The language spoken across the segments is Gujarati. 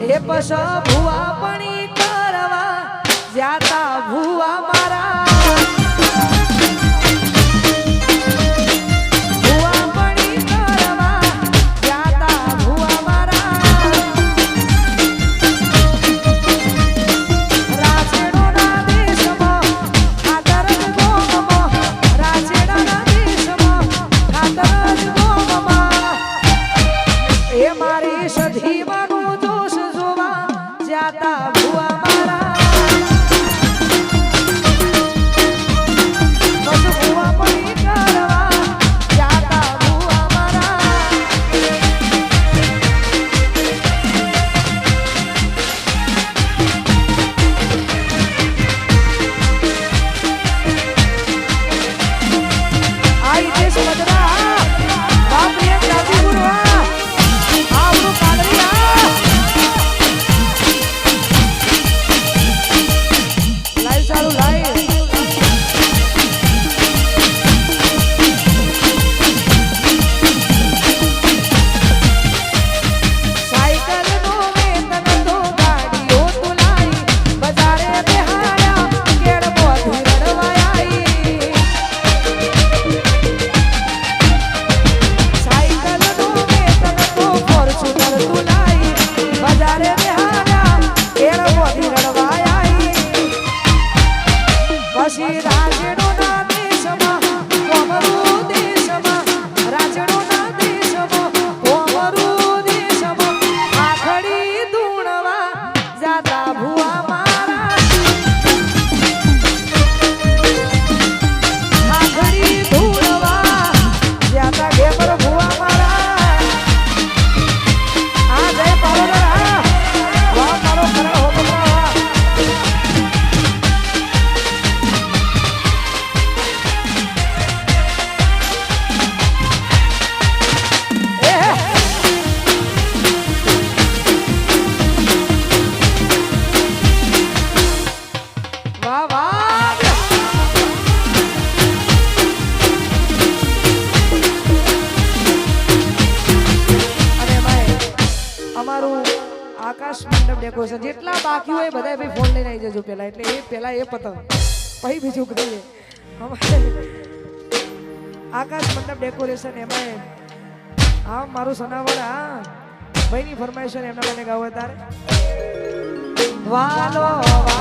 એ પશ ભુવા પણ કરવા જ્યાતા ભુવા તમારું આકાશ મંડપ ડેકોરેશન જેટલા બાકી હોય બધા ભાઈ ફોન લઈને આવી જજો પહેલાં. એટલે એ પહેલાં એ પતંગ. પછી બીજું કરીએ આકાશ મંડપ ડેકોરેશન એમાં હા, મારું સનાવર હા. ભાઈની ફરમાઈશ એમના મને ગાવ તારે. વાલો.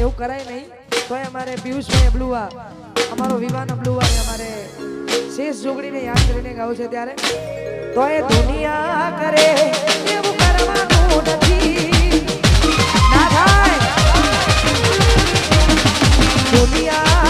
એવું કરાય નહીં. તોય અમારે પિયુષભાઈ અબલુવા અમારો વિવાન અબલુવાને અમારે શેષ જોગડીને યાદ કરીને ગાવું છે ત્યારે. તોય દુનિયા કરે એવું કરવાનું નથી. દુનિયા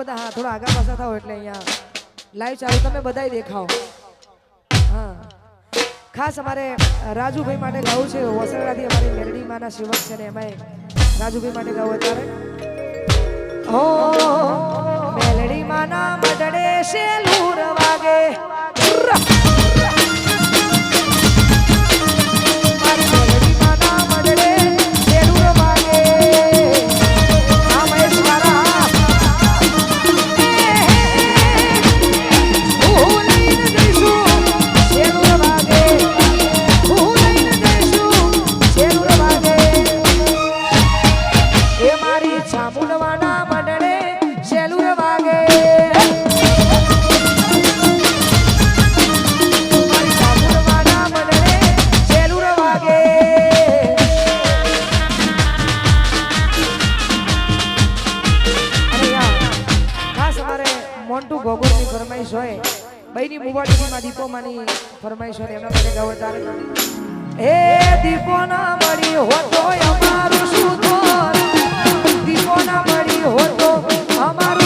બધા હા, થોડા આગળ પાછા થાવ એટલે અહીંયા લાઈવ ચાલુ, તમે બધાય દેખાઓ હા. ખાસ અમારે રાજુભાઈ માટે ગાવું છે વસરાથી અમારી મેરડી માના સેવક છે ને એમાંય રાજુભાઈ માટે ગાવું અત્યારે. હો મેલડી માના મડડે શેલુર વાગે. મુવાડીમાં દીપોમાંની ફરમાઈશ હોય ને એમના માટે ગાવ તારે. એ દીપો ના મળી હોતો અમારું શું દીપો ના મળી હોતો અમારું